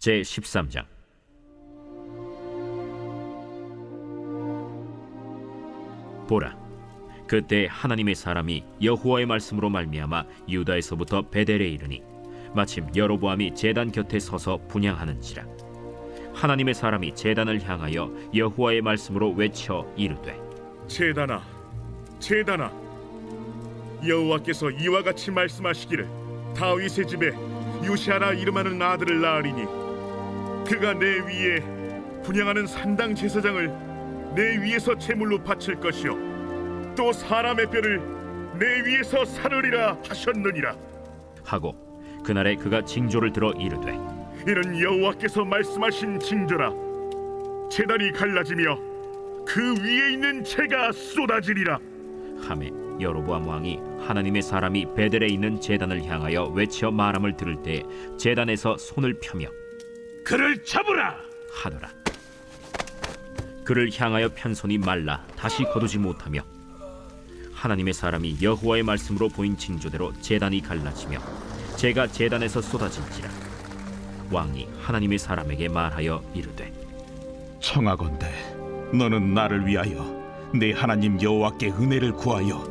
제 13장. 보라 그때 하나님의 사람이 여호와의 말씀으로 말미암아 유다에서부터 베델에 이르니 마침 여로보암이 제단 곁에 서서 분향하는지라. 하나님의 사람이 제단을 향하여 여호와의 말씀으로 외쳐 이르되 제단아, 제단아, 여호와께서 이와 같이 말씀하시기를 다윗의 집에 요시아라 이름하는 아들을 낳으리니 그가 내 위에 분양하는 산당 제사장을 내 위에서 제물로 바칠 것이요. 또 사람의 뼈를 내 위에서 사르리라 하셨느니라. 하고 그날에 그가 징조를 들어 이르되 이는 여호와께서 말씀하신 징조라. 제단이 갈라지며 그 위에 있는 재가 쏟아지리라. 함에 여로보암 왕이 하나님의 사람이 베델에 있는 제단을 향하여 외쳐 말함을 들을 때 제단에서 손을 펴며 그를 잡으라! 하더라. 그를 향하여 편 손이 말라 다시 거두지 못하며 하나님의 사람이 여호와의 말씀으로 보인 징조대로 제단이 갈라지며 제가 제단에서 쏟아진지라. 왕이 하나님의 사람에게 말하여 이르되 청하건대 너는 나를 위하여 내 하나님 여호와께 은혜를 구하여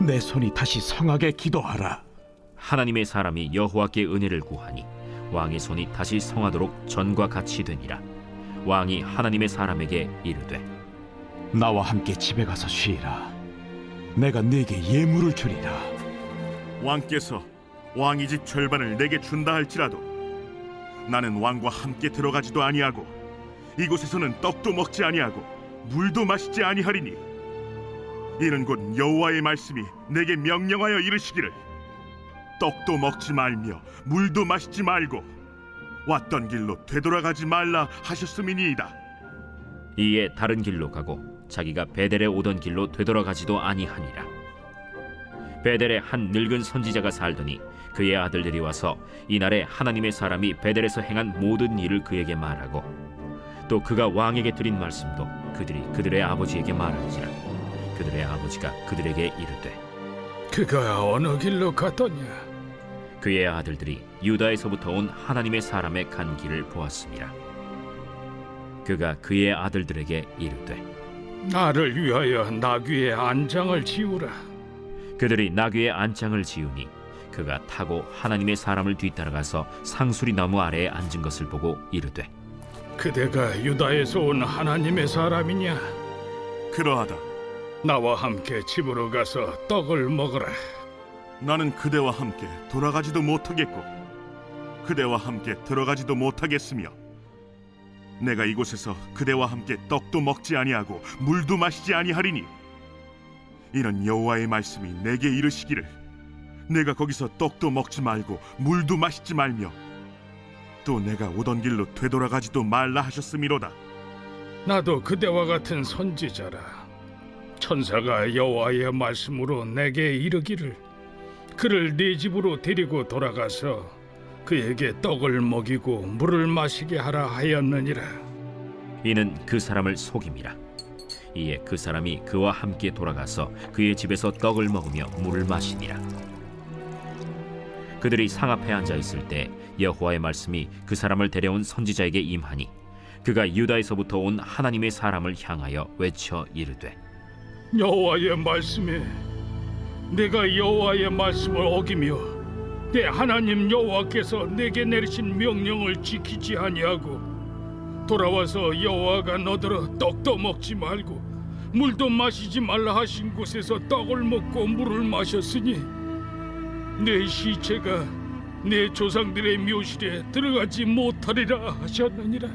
내 손이 다시 성하게 기도하라. 하나님의 사람이 여호와께 은혜를 구하니 왕의 손이 다시 성하도록 전과 같이 되니라. 왕이 하나님의 사람에게 이르되 나와 함께 집에 가서 쉬라. 내가 네게 예물을 주리라. 왕께서 왕의 집 절반을 내게 준다 할지라도 나는 왕과 함께 들어가지도 아니하고 이곳에서는 떡도 먹지 아니하고 물도 마시지 아니하리니 이는 곧 여호와의 말씀이 내게 명령하여 이르시기를 떡도 먹지 말며 물도 마시지 말고 왔던 길로 되돌아가지 말라 하셨음이니이다 이에 다른 길로 가고 자기가 베델에 오던 길로 되돌아가지도 아니하니라. 베델에 한 늙은 선지자가 살더니 그의 아들들이 와서 이날에 하나님의 사람이 베델에서 행한 모든 일을 그에게 말하고 또 그가 왕에게 드린 말씀도 그들이 그들의 아버지에게 말한지라 그들의 아버지가 그들에게 이르되 그가 어느 길로 갔더냐? 그의 아들들이 유다에서부터 온 하나님의 사람의 간 길을 보았습니다. 그가 그의 아들들에게 이르되 나를 위하여 나귀의 안장을 지우라. 그들이 나귀의 안장을 지으니 그가 타고 하나님의 사람을 뒤따라가서 상수리 나무 아래에 앉은 것을 보고 이르되 그대가 유다에서 온 하나님의 사람이냐? 그러하다 나와 함께 집으로 가서 떡을 먹으라. 나는 그대와 함께 돌아가지도 못하겠고 그대와 함께 들어가지도 못하겠으며 내가 이곳에서 그대와 함께 떡도 먹지 아니하고 물도 마시지 아니하리니 이는 여호와의 말씀이 내게 이르시기를 내가 거기서 떡도 먹지 말고 물도 마시지 말며 또 내가 오던 길로 되돌아가지도 말라 하셨음이로다 나도 그대와 같은 선지자라. 천사가 여호와의 말씀으로 내게 이르기를 그를 네 집으로 데리고 돌아가서 그에게 떡을 먹이고 물을 마시게 하라 하였느니라. 이는 그 사람을 속임이라 이에 그 사람이 그와 함께 돌아가서 그의 집에서 떡을 먹으며 물을 마시니라 그들이 상 앞에 앉아 있을 때 여호와의 말씀이 그 사람을 데려온 선지자에게 임하니 그가 유다에서부터 온 하나님의 사람을 향하여 외쳐 이르되 여호와의 말씀에 내가 여호와의 말씀을 어기며 내 하나님 여호와께서 내게 내리신 명령을 지키지 아니하고 돌아와서 여호와가 너더러 떡도 먹지 말고 물도 마시지 말라 하신 곳에서 떡을 먹고 물을 마셨으니 내 시체가 내 조상들의 묘실에 들어가지 못하리라 하셨느니라.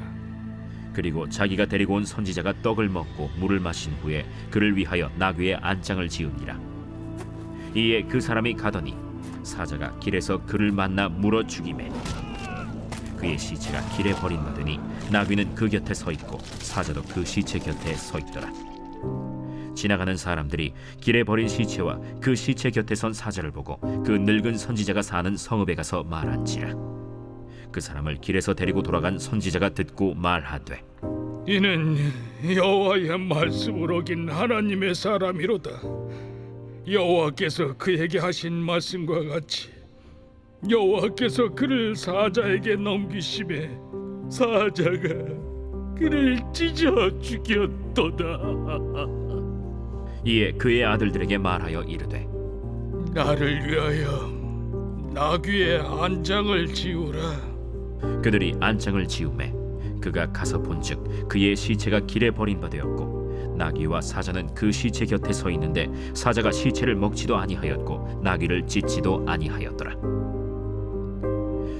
그리고 자기가 데리고 온 선지자가 떡을 먹고 물을 마신 후에 그를 위하여 나귀의 안장을 지으니라 이에 그 사람이 가더니 사자가 길에서 그를 만나 물어 죽이매 그의 시체가 길에 버림받으니 나귀는 그 곁에 서 있고 사자도 그 시체 곁에 서 있더라 지나가는 사람들이 길에 버린 시체와 그 시체 곁에 선 사자를 보고 그 늙은 선지자가 사는 성읍에 가서 말한지라 그 사람을 길에서 데리고 돌아간 선지자가 듣고 말하되 이는 여호와의 말씀을 어긴 하나님의 사람이로다. 여호와께서 그에게 하신 말씀과 같이 여호와께서 그를 사자에게 넘기심에 사자가 그를 찢어 죽였도다. 이에 그의 아들들에게 말하여 이르되 나를 위하여 나귀의 안장을 지우라. 그들이 안장을 지우매 그가 가서 본즉 그의 시체가 길에 버린 바 되었고 나귀와 사자는 그 시체 곁에 서 있는데 사자가 시체를 먹지도 아니하였고 나귀를 찢지도 아니하였더라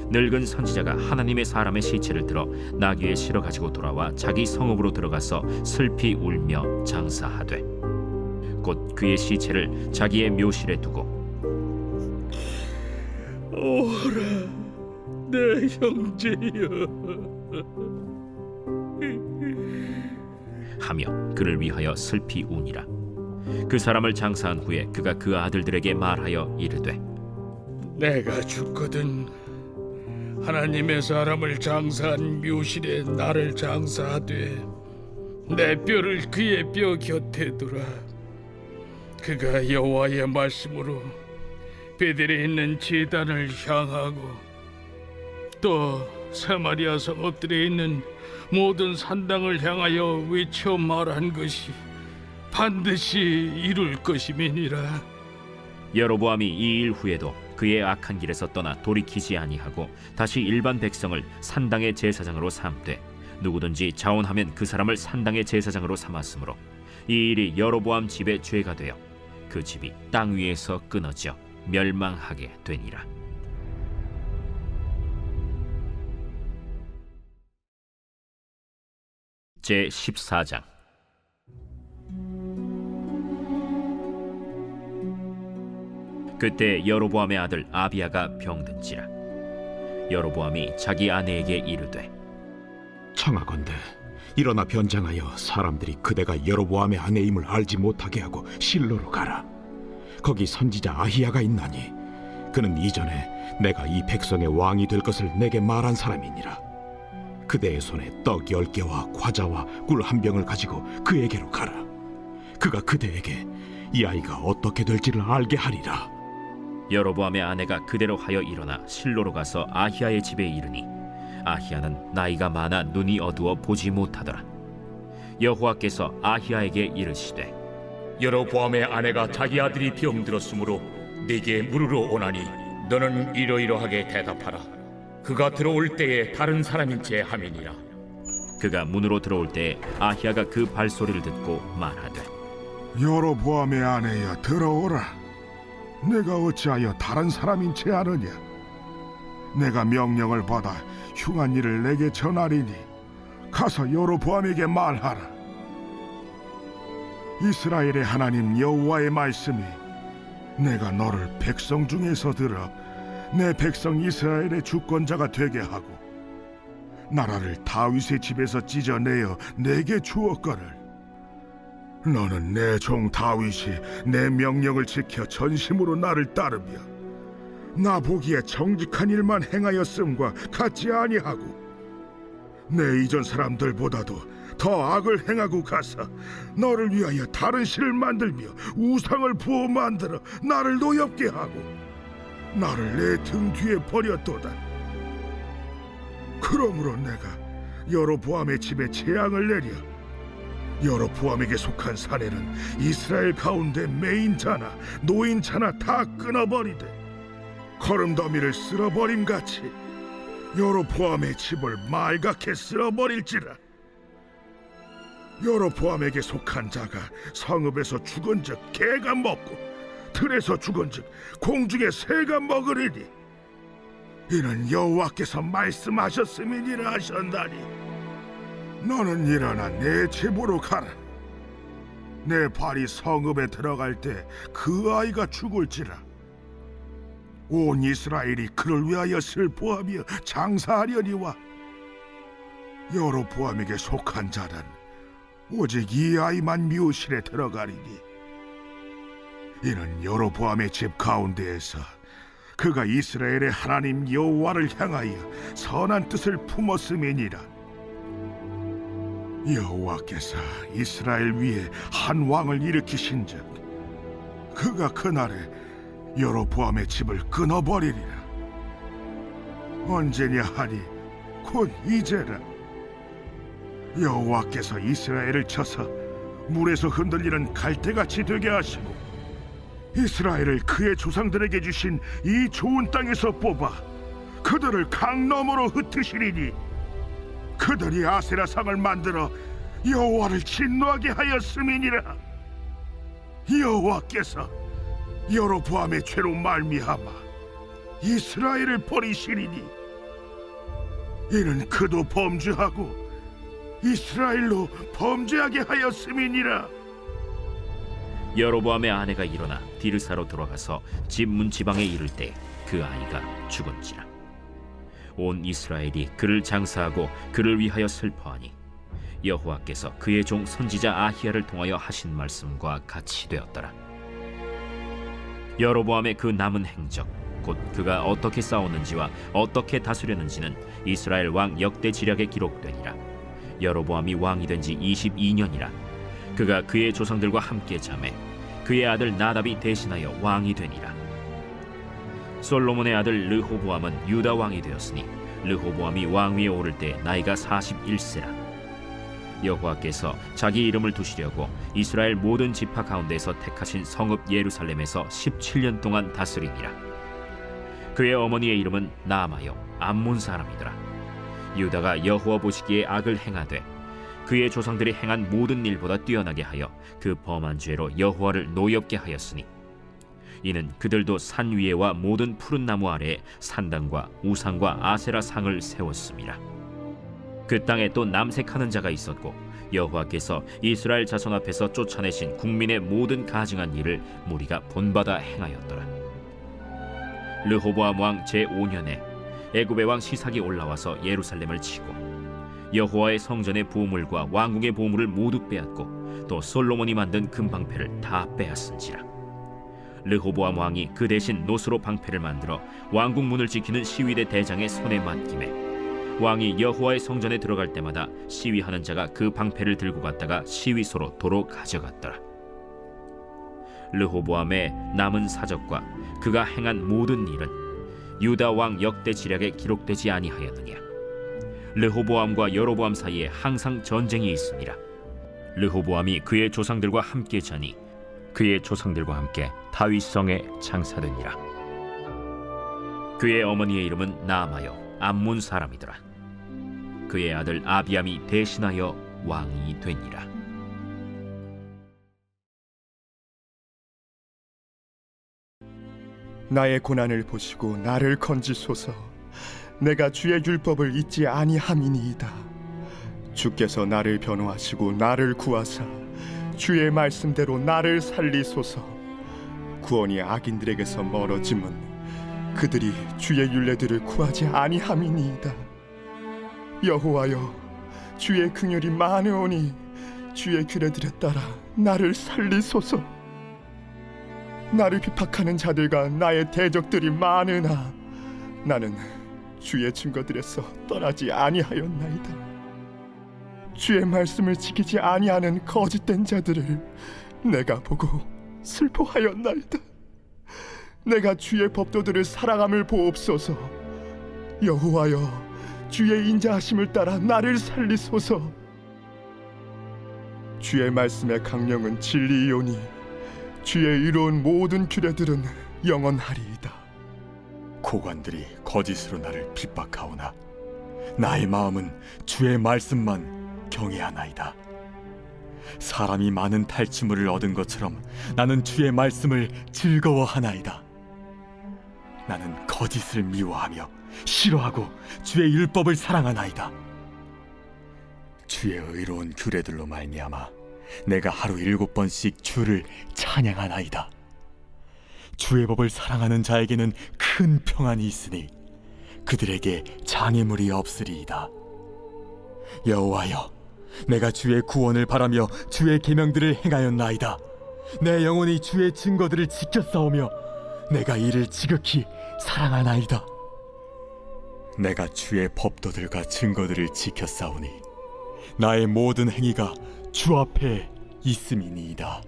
늙은 선지자가 하나님의 사람의 시체를 들어 나귀에 실어 가지고 돌아와 자기 성읍으로 들어가서 슬피 울며 장사하되 곧 그의 시체를 자기의 묘실에 두고 오라, 내 형제여. 하며 그를 위하여 슬피 우니라. 그 사람을 장사한 후에 그가 그 아들들에게 말하여 이르되 내가 죽거든 하나님의 사람을 장사한 묘실에 나를 장사하되 내 뼈를 그의 뼈 곁에 두라. 그가 여호와의 말씀으로 베델에 있는 제단을 향하고 또 사마리아 성읍들에 있는 모든 산당을 향하여 외쳐 말한 것이 반드시 이룰 것임이니라. 여로보암이 이 일 후에도 그의 악한 길에서 떠나 돌이키지 아니하고 다시 일반 백성을 산당의 제사장으로 삼되 누구든지 자원하면 그 사람을 산당의 제사장으로 삼았으므로 이 일이 여로보암 집의 죄가 되어 그 집이 땅 위에서 끊어져 멸망하게 되니라 제 14장 그때 여로보암의 아들 아비야가 병든지라 여로보암이 자기 아내에게 이르되 청하건대 일어나 변장하여 사람들이 그대가 여로보암의 아내임을 알지 못하게 하고 실로로 가라. 거기 선지자 아히야가 있나니 그는 이전에 내가 이 백성의 왕이 될 것을 내게 말한 사람이니라. 그대의 손에 떡 열 개와 과자와 꿀 한 병을 가지고 그에게로 가라. 그가 그대에게 이 아이가 어떻게 될지를 알게 하리라. 여로보암의 아내가 그대로 하여 일어나 실로로 가서 아히야의 집에 이르니 아히야는 나이가 많아 눈이 어두워 보지 못하더라 여호와께서 아히야에게 이르시되 여로보암의 아내가 자기 아들이 병들었으므로 네게 물으러 오나니 너는 이러이러하게 대답하라 그가 들어올 때에 다른 사람인 체 함이니라 그가 문으로 들어올 때에 아히야가 그 발소리를 듣고 말하되 여로보암의 아내여 들어오라. 내가 어찌하여 다른 사람인 채 아느냐? 내가 명령을 받아 흉한 일을 내게 전하리니 가서 여로보암에게 말하라. 이스라엘의 하나님 여호와의 말씀이 내가 너를 백성 중에서 들어 내 백성 이스라엘의 주권자가 되게 하고 나라를 다윗의 집에서 찢어내어 내게 주었거늘. 너는 내 종 다윗이 내 명령을 지켜 전심으로 나를 따르며 나 보기에 정직한 일만 행하였음과 같지 아니하고 내 이전 사람들보다도 더 악을 행하고 가서 너를 위하여 다른 신을 만들며 우상을 부어 만들어 나를 노엽게 하고 나를 내 등 뒤에 버렸도다. 그러므로 내가 여로보암의 집에 재앙을 내려 여로보암에게 속한 사내는 이스라엘 가운데 메인자나 노인자나 다 끊어버리되 거름더미를 쓸어버림 같이 여로보암의 집을 말갛게 쓸어버릴지라 여로보암에게 속한 자가 성읍에서 죽은즉 개가 먹고 들에서 죽은즉 공중에 새가 먹으리니 이는 여호와께서 말씀하셨음이니라 하셨나니 너는 일어나 내 집으로 가라. 내 발이 성읍에 들어갈 때 그 아이가 죽을지라. 온 이스라엘이 그를 위하여 슬퍼하며 장사하려니와 여로보암에게 속한 자는 오직 이 아이만 묘실에 들어가리니 이는 여로보암의 집 가운데에서 그가 이스라엘의 하나님 여호와를 향하여 선한 뜻을 품었음이니라. 여호와께서 이스라엘 위에 한 왕을 일으키신즉 그가 그날에 여로보암의 집을 끊어버리리라 언제냐 하니 곧 이제라 여호와께서 이스라엘을 쳐서 물에서 흔들리는 갈대같이 되게 하시고 이스라엘을 그의 조상들에게 주신 이 좋은 땅에서 뽑아 그들을 강 너머로 흩으시리니 그들이 아세라 상을 만들어 여호와를 진노하게 하였음이니라. 여호와께서 여로보암의 죄로 말미암아 이스라엘을 버리시리니 이는 그도 범죄하고 이스라엘로 범죄하게 하였음이니라 여로보암의 아내가 일어나 디르사로 돌아가서 집문 지방에 이를 때 그 아이가 죽은지라. 온 이스라엘이 그를 장사하고 그를 위하여 슬퍼하니 여호와께서 그의 종 선지자 아히야를 통하여 하신 말씀과 같이 되었더라. 여로보암의 그 남은 행적 곧 그가 어떻게 싸웠는지와 어떻게 다스렸는지는 이스라엘 왕 역대 지략에 기록되니라. 여로보암이 왕이 된 지 22년이라 그가 그의 조상들과 함께 잠에 그의 아들 나답이 대신하여 왕이 되니라. 솔로몬의 아들 르호보암은 유다 왕이 되었으니 르호보암이 왕 위에 오를 때 나이가 41세라. 여호와께서 자기 이름을 두시려고 이스라엘 모든 지파 가운데서 택하신 성읍 예루살렘에서 17년 동안 다스리니라. 그의 어머니의 이름은 나아마요 암몬 사람이더라. 유다가 여호와 보시기에 악을 행하되 그의 조상들이 행한 모든 일보다 뛰어나게 하여 그 범한 죄로 여호와를 노엽게 하였으니 이는 그들도 산 위에와 모든 푸른 나무 아래에 산당과 우상과 아세라 상을 세웠습니다. 그 땅에 또 남색하는 자가 있었고 여호와께서 이스라엘 자손 앞에서 쫓아내신 국민의 모든 가증한 일을 무리가 본받아 행하였더라. 르호보암 왕 제5년에 애굽의 왕 시삭이 올라와서 예루살렘을 치고 여호와의 성전의 보물과 왕궁의 보물을 모두 빼앗고 또 솔로몬이 만든 금방패를 다 빼앗은지라. 르호보암 왕이 그 대신 노스로 방패를 만들어 왕궁 문을 지키는 시위대 대장의 손에 맡김에 왕이 여호와의 성전에 들어갈 때마다 시위하는 자가 그 방패를 들고 갔다가 시위소로 도로 가져갔더라. 르호보암의 남은 사적과 그가 행한 모든 일은 유다 왕 역대 지략에 기록되지 아니하였느냐 르호보암과 여로보암 사이에 항상 전쟁이 있습니다. 르호보암이 그의 조상들과 함께 자니 그의 조상들과 함께 다윗성에 장사되니라. 그의 어머니의 이름은 나아마요 암몬 사람이더라. 그의 아들 아비암이 대신하여 왕이 되니라. 나의 고난을 보시고 나를 건지소서 내가 주의 율법을 잊지 아니함이니이다. 주께서 나를 변호하시고 나를 구하사 주의 말씀대로 나를 살리소서. 구원이 악인들에게서 멀어짐은 그들이 주의 율례들을 구하지 아니함이니이다. 여호와여 주의 긍휼이 많으오니 주의 규례들에 따라 나를 살리소서. 나를 비박하는 자들과 나의 대적들이 많으나 나는 주의 증거들에서 떠나지 아니하였나이다. 주의 말씀을 지키지 아니하는 거짓된 자들을 내가 보고 슬퍼하였나이다. 내가 주의 법도들을 사랑함을 보옵소서. 여호와여, 주의 인자하심을 따라 나를 살리소서. 주의 말씀의 강령은 진리이오니 주의 이로운 모든 규례들은 영원하리이다. 고관들이 거짓으로 나를 핍박하오나 나의 마음은 주의 말씀만 경외하나이다. 사람이 많은 탈취물을 얻은 것처럼 나는 주의 말씀을 즐거워하나이다. 나는 거짓을 미워하며 싫어하고 주의 율법을 사랑하나이다. 주의 의로운 규례들로 말미암아 내가 하루 일곱 번씩 주를 찬양하나이다. 주의 법을 사랑하는 자에게는 큰 평안이 있으니 그들에게 장애물이 없으리이다. 여호와여, 내가 주의 구원을 바라며 주의 계명들을 행하였나이다. 내 영혼이 주의 증거들을 싸우며 내가 이를 지극히 사랑하나이다. 내가 주의 법도들과 증거들을 싸우니 나의 모든 행위가 주 앞에 있음이니이다.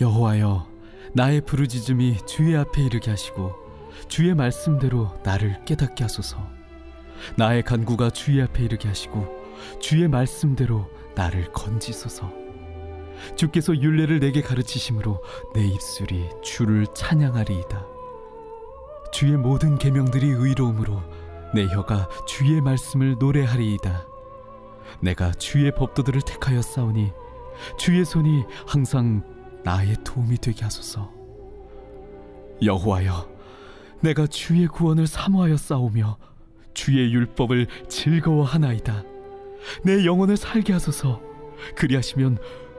여호와여 나의 부르짖음이 주의 앞에 이르게 하시고 주의 말씀대로 나를 깨닫게 하소서. 나의 간구가 주의 앞에 이르게 하시고 주의 말씀대로 나를 건지소서. 주께서 율례를 내게 가르치심으로 내 입술이 주를 찬양하리이다. 주의 모든 계명들이 의로움으로 내 혀가 주의 말씀을 노래하리이다. 내가 주의 법도들을 택하여 싸우니 주의 손이 항상 나의 도움이 되게 하소서 여호와여 내가 주의 구원을 사모하여 싸우며 주의 율법을 즐거워하나이다. 내 영혼을 살게 하소서. 그리하시면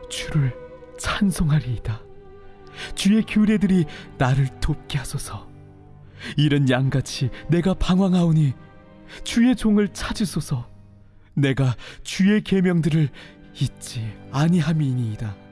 주를 찬송하리이다. 주의 규례들이 나를 돕게 하소서. 이른 양같이 내가 방황하오니 주의 종을 찾으소서. 내가 주의 계명들을 잊지 아니함이니이다.